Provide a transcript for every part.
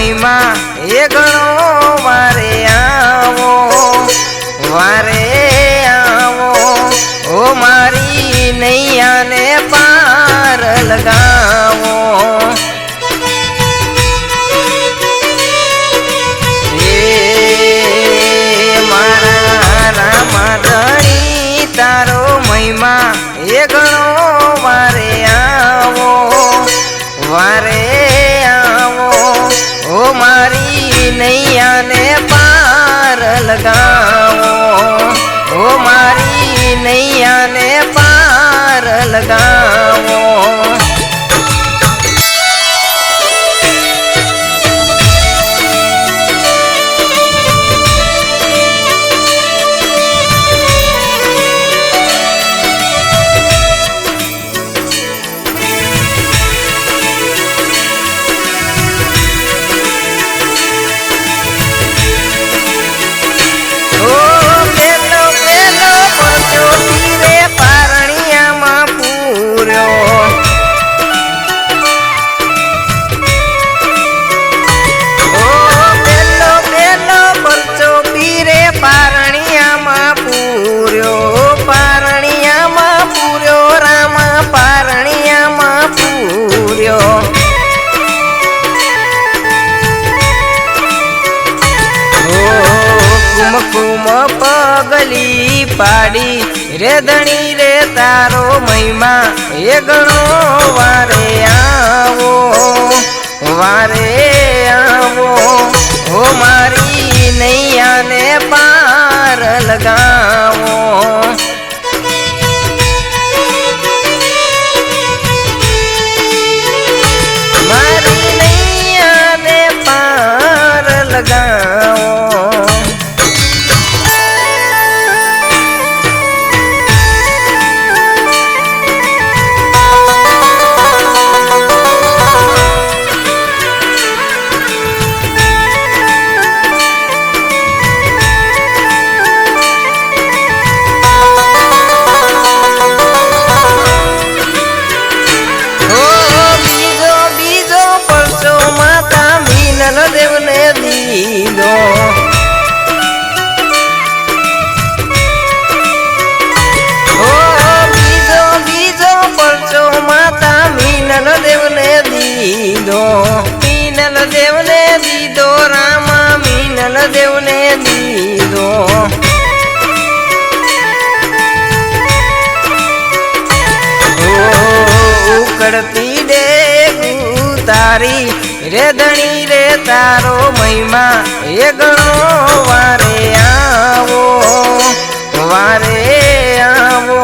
મહિમા એ ગણો વારે પગલી પાડી રે ધણી રે તારો મહિમા એ ગણો ધણી રે તારો મહિમા, એ ગણો વારે આવો વારે આવો.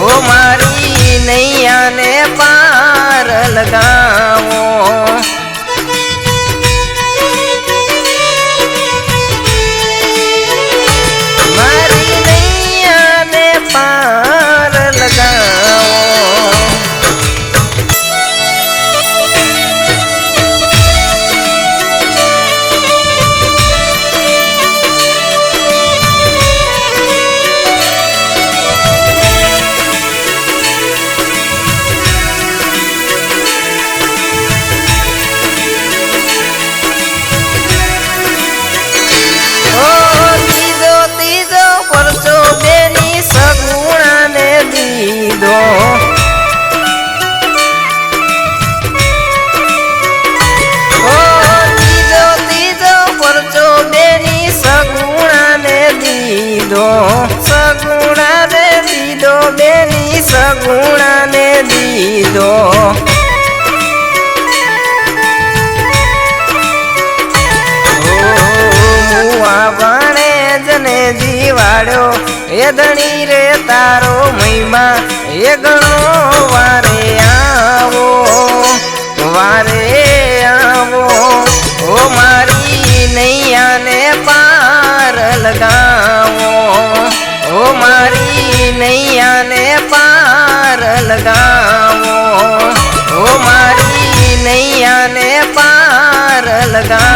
ઓ મારી નૈયાને પાર લગાવો દીધો સગુણાને દીધો બેની સગુણાને દીધો મુવા ભણે જને જીવાડ્યો, એ ધણી રે તારો મહિમા, એ ગણો વારે આવો. વારે આવો, ઓ મારી નૈયાને પાર લગાવો. લગાવો. ઓ મારી નૈયાને પાર લગાવો.